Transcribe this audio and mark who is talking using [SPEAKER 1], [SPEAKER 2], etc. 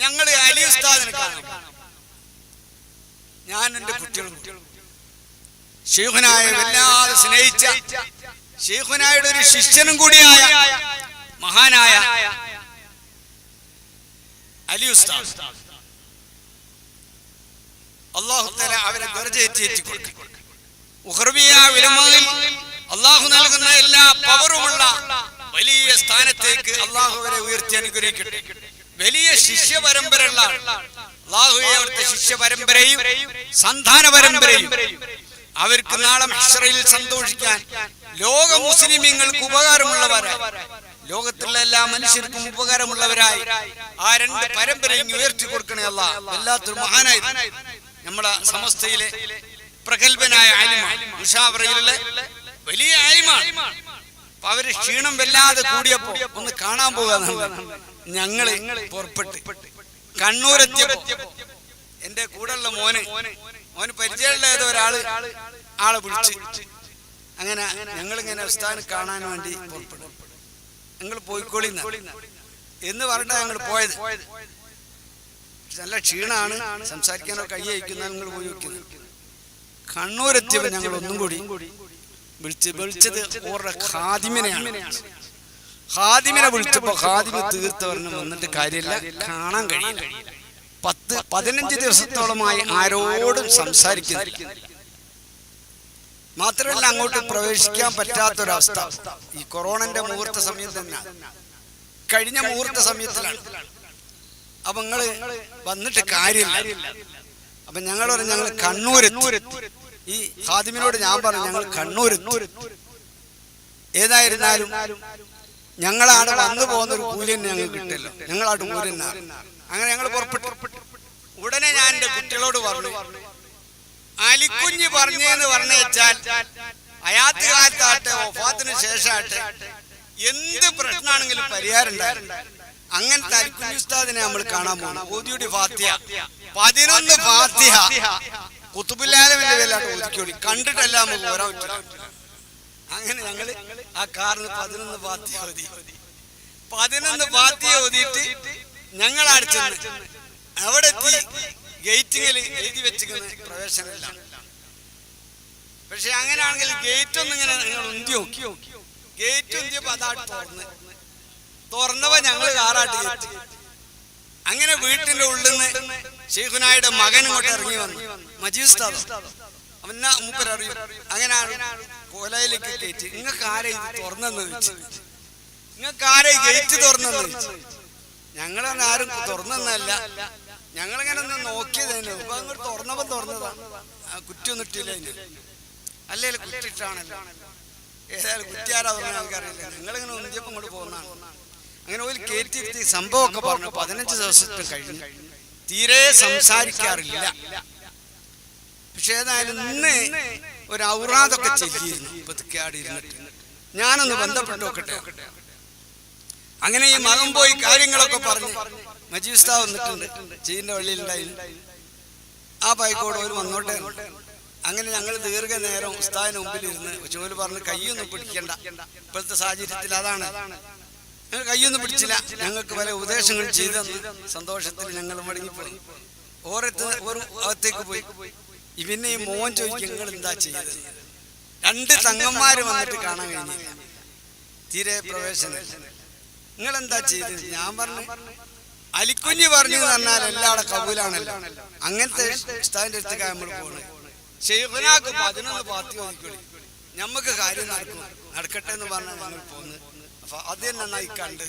[SPEAKER 1] ഞങ്ങൾ അലി ഉസ്താദിനെ കാണും. ഞാൻ എന്റെ കുട്ടികളും ഷെയ്ഖുനായ വല്ലാതെ സ്നേഹിച്ച ഷെയ്ഖുനായുടെ ഒരു ശിഷ്യനും കൂടിയായ മഹാനായ അലി ഉസ്താദ്. അള്ളാഹു തല അവരെ ദർജയെത്തി കൊടുക്കും. ഉഹർബിയ അള്ളാഹു നൽകുന്ന എല്ലാ പവറുമുള്ള വലിയ സ്ഥാനത്തേക്ക് അള്ളാഹു അവരെ ഉയർത്തി അനുഗ്രഹിക്കട്ടെ. വലിയ ശിഷ്യ പരമ്പരയുള്ള അള്ളാഹുയെ അവിടുത്തെ ശിഷ്യ പരമ്പരയും സന്താന പരമ്പരയും അവർക്ക് നാളെ ഇസ്രയിൽ സന്തോഷിക്കാൻ ലോക മുസ്ലിമീങ്ങൾക്ക് ഉപകാരമുള്ളവരായി. ലോകത്തുള്ള എല്ലാ മനുഷ്യർക്കും ഉപകാരമുള്ളവരായി. ആ രണ്ട് പരമ്പരയും ഉയർത്തി കൊടുക്കണേ അല്ല വല്ലാത്തൊരു മഹാനായി നമ്മുടെ സമസ്തയിലെ പ്രഗത്ഭനായ ആലിമാണ്. മുഷാവറയിലുള്ള വലിയ ആലിമാണ്. അപ്പൊ അവർ ക്ഷീണം വല്ലാതെ കൂടിയപ്പോ ഒന്ന് കാണാൻ പോകാന്ന് ഞങ്ങൾ പുറപ്പെട്ട്. കണ്ണൂരെത്തിയപ്പോ എന്റെ കൂടെയുള്ള മോന് മോന് പരിചയമുള്ള ഏതോ ഒരാൾ ആളെ വിളിച്ച്. അങ്ങനെ ഞങ്ങൾ ഇങ്ങനെ ഉസ്താദിനെ കാണാൻ വേണ്ടി പുറപ്പെട്ടു. ഞങ്ങൾ പോയിക്കോളി എന്ന് പറഞ്ഞാ ഞങ്ങൾ പോയത്. നല്ല ക്ഷീണാണ്. സംസാരിക്കാനോ കൈ അയക്കുന്ന ഞങ്ങൾ പോയി വെക്കുന്നത് കണ്ണൂരെത്തിയപ്പോൾ ഞങ്ങൾ ഒന്നും കൂടി. വിളിച്ച് വിളിച്ചത് ഓരുടെ ഖാദിമിനെയാണ്. ഖാദിമിനെ വിളിച്ചപ്പോ ഖാദിമ തീർത്തവരനും വന്നിട്ട് കാര്യമില്ല. കാണാൻ കഴിയില്ല. പത്ത് പതിനഞ്ച് ദിവസത്തോളമായി ആരോടും സംസാരിക്കുന്നു മാത്രമല്ല അങ്ങോട്ട് പ്രവേശിക്കാൻ പറ്റാത്തൊരവസ്ഥ. ഈ കൊറോണന്റെ മുഹൂർത്ത സമയത്ത് തന്നെ. കഴിഞ്ഞ മുഹൂർത്ത സമയത്തിലാണ്. അപ്പൊ നിങ്ങൾ വന്നിട്ട് കാര്യമില്ല. അപ്പൊ ഞങ്ങൾ പറഞ്ഞു ഞങ്ങൾ കണ്ണൂരെത്തി. ഈ ഖാദിമിനോട് ഞാൻ പറഞ്ഞു ഞങ്ങൾ കണ്ണൂർ ഏതായിരുന്നാലും ഞങ്ങളാണ് വന്നു പോകുന്ന ഒരു കൂലി തന്നെ ഞങ്ങൾക്ക് കിട്ടല്ലോ ഞങ്ങളാട്ട് കൂലി അങ്ങനെ ഞങ്ങൾ ഉടനെ ഞാൻ എന്റെ കുട്ടികളോട് പറഞ്ഞു അലിക്കുഞ്ഞ് പറഞ്ഞെന്ന് പറഞ്ഞു വെച്ചാൽ അയാത്ത് കാലത്താട്ടെ ഒഫാത്തിന് ശേഷമാട്ടെ എന്ത് പ്രശ്നമാണെങ്കിലും പരിഹാരം അങ്ങനത്തെ അലിക്കുഞ്ഞ് ഉസ്താദിനെ നമ്മൾ കാണാൻ പോകണം. ഓതിയുടെ പതിനൊന്ന് ഫാത്തിയ കുത്തുബില്ലാലമിന്റെ പേരിലാട്ട് ഒതുക്കിയോടി കണ്ടിട്ടല്ല നമുക്ക് പോരാൻ അങ്ങനെ ഞങ്ങൾ ആ കാറിന് പതിനൊന്ന് പാത്തി ഓതി. പതിനൊന്ന് പാത്തി ഓതിയിട്ട് ഞങ്ങൾ അടിച്ചെന്ന് അവിടെ എത്തി ഗേറ്റിങ്ങിൽ എഴുതി വെച്ചിരിക്കുന്ന പ്രവേശനമില്ല. പക്ഷെ അങ്ങനെയാണെങ്കിൽ ഗേറ്റ് ഒന്നും ഇങ്ങനെ നിങ്ങൾ ഉന്തി നോക്കി. ഗേറ്റ് ഉന്തിയപ്പോ അതാട്ട് തുറന്ന്. തുറന്നപ്പോ ഞങ്ങൾ കാറാട്ട് അങ്ങനെ വീട്ടിന്റെ ഉള്ളിൽ നിന്ന് ഷെയ്ഖുനായുടെ മകൻ ഇങ്ങോട്ട് ഇറങ്ങി വന്നു. മജീസ്താദ്. അവനാ മൂപ്പരറിയും. അങ്ങനെ കോലയിലേക്ക് കയറ്റി. നിങ്ങൾക്ക് ആരെ ഇത് തുറന്നെന്ന് ചോദിച്ചു. നിങ്ങൾക്ക് ആരെ ഗേറ്റ് തുറന്നെന്ന് ഞങ്ങളന്ന് ആരും തുറന്നല്ല ഞങ്ങളിങ്ങനെ ഒന്ന് നോക്കിയതന്നെ ഇപ്പൊ അങ്ങോട്ട് തുറന്നപ്പോ തുറന്നതാ. ആ കുറ്റൊന്നും ഇട്ടില്ല അല്ലേ? കുറ്റിട്ടാണല്ലോ ഏതായാലും കുറ്റിയാരാ തുറന്ന നമുക്കറിയില്ല നിങ്ങളിങ്ങനെ ഒന്നിയപ്പോ ഇങ്ങോട്ട് പോകുന്നതാണ് അങ്ങനെ ഒരു കയറ്റി സംഭവമൊക്കെ പറഞ്ഞു പതിനഞ്ച് ദിവസത്തെ കഴിഞ്ഞു തീരെ സംസാരിക്കാറില്ല. പക്ഷെ ഏതായാലും ഇന്ന് ഒരു ഔറാദൊക്കെ ചെയ്തിരുന്നു. പതുക്കാടി ഇരുന്നിട്ട് ഞാനൊന്ന് ബന്ധപ്പെട്ട് നോക്കട്ടെ. അങ്ങനെ ഈ മകം പോയി കാര്യങ്ങളൊക്കെ പറഞ്ഞു മജീസ്ത വന്നിട്ടുണ്ട്. ചീന്റെ വള്ളിയിലുണ്ടായിരുന്നു ആ ബൈക്കോട് ഒരു വന്നോട്ടെ. അങ്ങനെ ഞങ്ങൾ ദീർഘനേരം ഉസ്താദിന് മുമ്പിൽ ഇരുന്ന് ചോൽ പറഞ്ഞ് കൈയൊന്നും പിടിക്കണ്ട. ഇപ്പോഴത്തെ സാഹചര്യത്തിൽ അതാണ്. ഞങ്ങൾ കൈയൊന്നും പിടിച്ചില്ല. ഞങ്ങൾക്ക് പല ഉപദേശങ്ങൾ ചെയ്തെന്ന് സന്തോഷത്തിൽ ഞങ്ങൾ മടങ്ങിപ്പോയി. ഓരത്ത് ഒരു അകത്തേക്ക് പോയി. ഇവന്നെ ഈ മോൻ ചോദിക്കും നിങ്ങൾ എന്താ ചെയ്യുന്നത് രണ്ട് തങ്ങന്മാര് വന്നിട്ട് കാണാൻ കഴിഞ്ഞില്ല. തീരെ പ്രവേശനം. നിങ്ങൾ എന്താ ചെയ്തത്? ഞാൻ പറഞ്ഞു. അലിക്കുഞ്ഞ് പറഞ്ഞു എന്ന് പറഞ്ഞാൽ എല്ലാവിടെ കബൂലാണല്ലോ. അങ്ങനത്തെ ഉസ്താദിന്റെ അടുത്തേക്ക് നമ്മൾ പോണത് ഷെയ്ഖുനാക്ക് പതിനൊന്ന് പാത്തി ഒതുക്കളി നമുക്ക് കാര്യം നടക്കും. നടക്കട്ടെ എന്ന് പറഞ്ഞാൽ നമ്മൾ പോകുന്നത് അപ്പൊ അത് തന്നെ നന്നായി കണ്ട്.